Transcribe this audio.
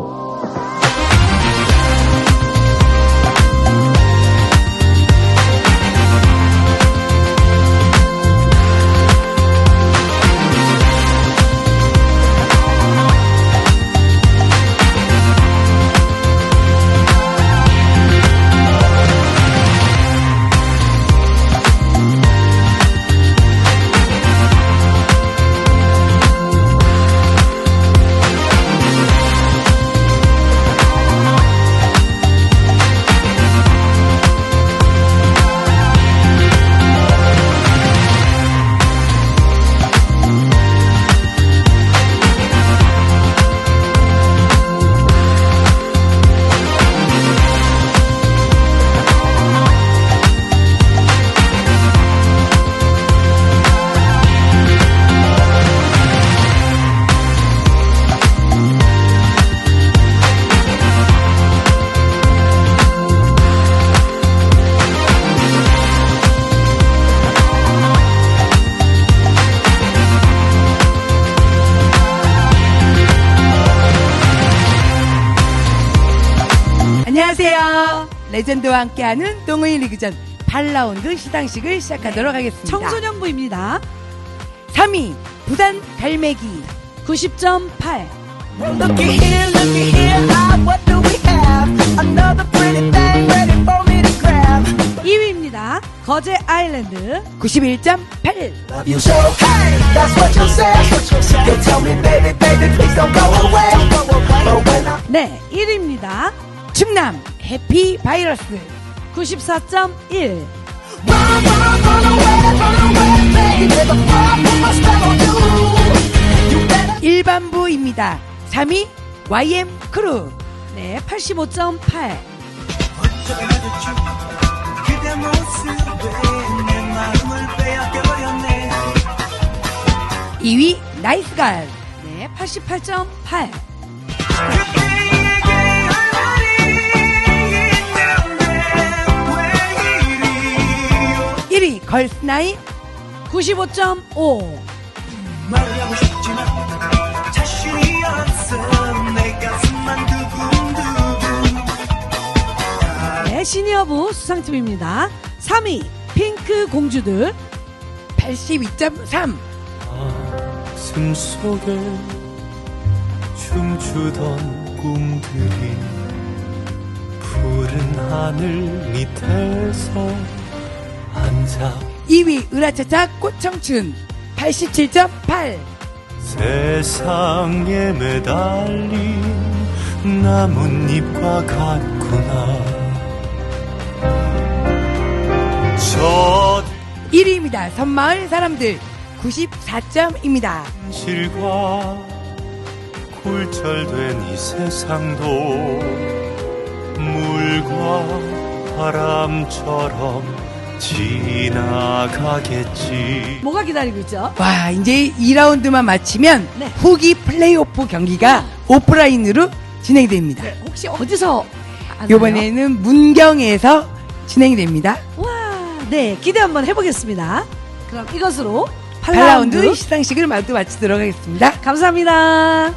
Música 안녕하세요. 레전드와 함께하는 동의 리그전 8라운드 시상식을 시작하도록 하겠습니다. 청소년부입니다. 3위 부산 갈매기 90.8. Looky here, looky here, ah, what do we have? Another pretty thing ready for me to grab. 2위입니다. 거제 아일랜드 91.8 Love you so, hey, that's what you say. You tell me, baby, baby, please don't go away. But when I 네, 1위입니다. 충남 해피 바이러스 94.1. run, run, run away, run away, baby, before I put my spell on you. You better 일반부입니다. 3위 YM 크루 네, 85.8. 그대 모습에 내 마음을 빼앗겨버렸네. 2위 나이스갈 네, 88.8. 걸스나인 95.5. 말하고 싶지만 자신이 없어 내 가슴만 두근두근 네, 시니어부 수상팀입니다. 3위 핑크 공주들 82.3 가슴 속에 춤추던 꿈들이 푸른 하늘 밑에서 앉아 2위 으라차차 꽃청춘 87.8 세상에 매달린 나뭇잎과 같구나 저 1위입니다. 선마을 사람들 94점입니다. 실과 굴절된 이 세상도 물과 바람처럼 지나가겠지. 뭐가 기다리고 있죠? 와, 이제 2라운드만 마치면 네. 후기 플레이오프 경기가 오프라인으로 진행이 됩니다. 혹시 어디서 아나요? 이번에는 문경에서 진행이 됩니다. 와, 네, 기대 한번 해보겠습니다. 그럼 이것으로 8라운드 8라운드 시상식을 모두 마치도록 하겠습니다. 감사합니다.